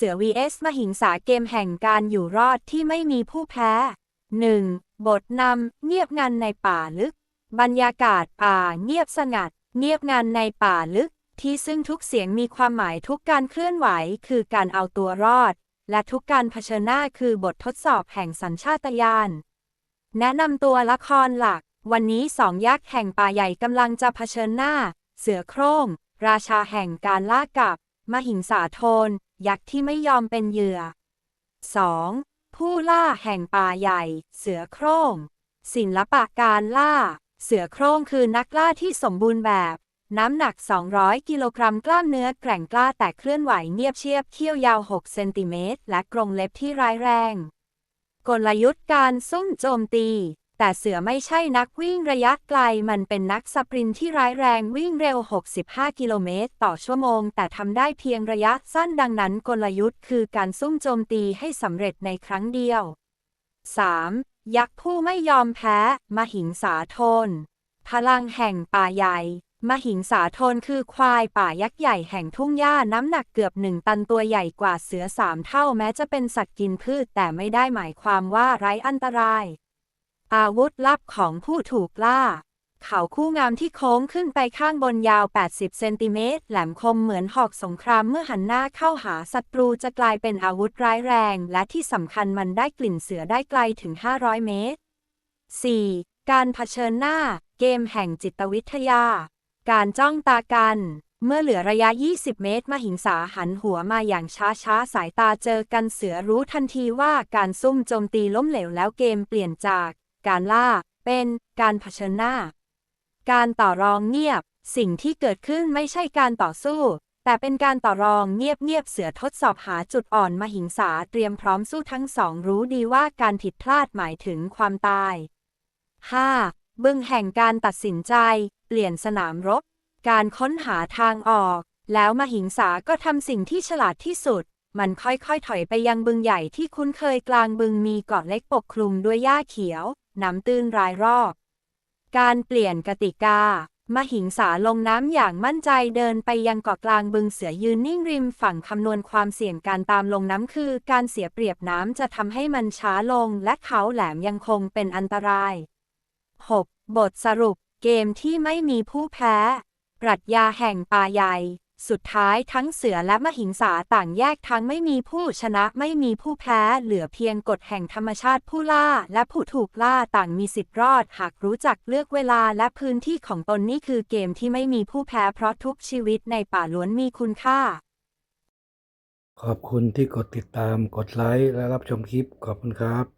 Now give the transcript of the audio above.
เสือ vs มหิงสาเกมแห่งการอยู่รอดที่ไม่มีผู้แพ้ 1. บทนำเงียบงันในป่าลึก บรรยากาศป่าเงียบสงัด เงียบงันในป่าลึก ที่ซึ่งทุกเสียงมีความหมายทุกการเคลื่อนไหวคือการเอาตัวรอด และทุกการเผชิญหน้าคือบททดสอบแห่งสัญชาตญาณแนะนำตัวละครหลัก วันนี้สองยักษ์แห่งป่าใหญ่กำลังจะเผชิญหน้า เสือโคร่ง ราชาแห่งการล่ากับ มหิงสาโทน ยักษ์ที่ไม่ยอมเป็นเหยื่อ 2. ผู้ล่าแห่งป่าใหญ่ เสือโคร่ง ศิลปะการล่า เสือโคร่งคือนักล่าที่สมบูรณ์แบบ น้ำหนัก 200 กิโลกรัมกล้ามเนื้อแกร่งกล้าแต่เคลื่อนไหวเงียบเชียบเขี้ยวยาว 6 เซนติเมตร และกรงเล็บที่ร้ายแรง กลยุทธ์การซุ่มโจมตี แต่เสือไม่ใช่นักวิ่งระยะไกล มันเป็นนักสปรินที่ร้ายแรงวิ่งเร็ว 65 กิโลเมตร ต่อชั่วโมง แต่ทำได้เพียงระยะสั้นดังนั้นกลยุทธ์คือการซุ่มโจมตีให้สำเร็จในครั้งเดียว 3. ยักษ์ผู้ไม่ยอมแพ้ มหิงสาโทน พลังแห่งป่าใหญ่มหิงสาโทนคือควายป่ายักษ์ใหญ่แห่งทุ่งหญ้าน้ำหนักเกือบหนึ่งตันตัวใหญ่กว่าเสือสามเท่าแม้จะเป็นสัตว์กินพืชแต่ไม่ได้หมายความว่าไร้อันตราย อาวุธลับของผู้ถูกล่า เขาคู่งามที่โค้งขึ้นไปข้างบนยาว 80 เซนติเมตร แหลมคมเหมือนหอกสงครามเมื่อหันหน้าเข้าหาศัตรูจะกลายเป็นอาวุธร้ายแรง และที่สำคัญมันได้กลิ่นเสือได้ไกลถึง 500 เมตร 4. การเผชิญหน้า เกมแห่งจิตวิทยา การจ้องตากัน เมื่อเหลือระยะ 20 เมตรมหิงสาหันหัวมาอย่างช้าๆ สายตาเจอกันเสือรู้ทันทีว่าการซุ่มโจมตีล้มเหลวแล้วเกมเปลี่ยนจาก การล่า เป็นการเผชิญหน้า การต่อรองเงียบ สิ่งที่เกิดขึ้นไม่ใช่การต่อสู้ แต่เป็นการต่อรองเงียบๆเสือทดสอบหาจุดอ่อนมหิงสาเตรียมพร้อมสู้ทั้งสองรู้ดีว่าการผิดพลาดหมายถึงความตาย 5. บึงแห่งการตัดสินใจ เปลี่ยนสนามรบ การค้นหาทางออก แล้วมหิงสาก็ทำสิ่งที่ฉลาดที่สุด มันค่อยๆ ถอยไปยังบึงใหญ่ที่คุ้นเคยกลางบึงมีเกาะเล็กปกคลุมด้วยหญ้าเขียว น้ำตื้นรายรอบ การเปลี่ยนกติกา มหิงสาลงน้ำอย่างมั่นใจเดินไปยังเกาะกลางบึงเสือยืนนิ่งริมฝั่งคำนวณความเสี่ยงการตามลงน้ำคือ การเสียเปรียบน้ำจะทำให้มันช้าลง และเขาแหลมยังคงเป็นอันตราย 6. บทสรุป เกมที่ไม่มีผู้แพ้ ปรัชญาแห่งป่าใหญ่ สุดท้ายทั้งเสือและมหิงสาต่างแยกทางไม่มีผู้ชนะไม่มีผู้แพ้ เหลือเพียงกฎแห่งธรรมชาติผู้ล่า และผู้ถูกล่าต่างมีสิทธิ์รอด หากรู้จักเลือกเวลาและพื้นที่ของตนนี่คือเกมที่ไม่มีผู้แพ้เพราะทุกชีวิตในป่าล้วนมีคุณค่า ขอบคุณที่กดติดตามกดไลค์และรับชมคลิปขอบคุณครับ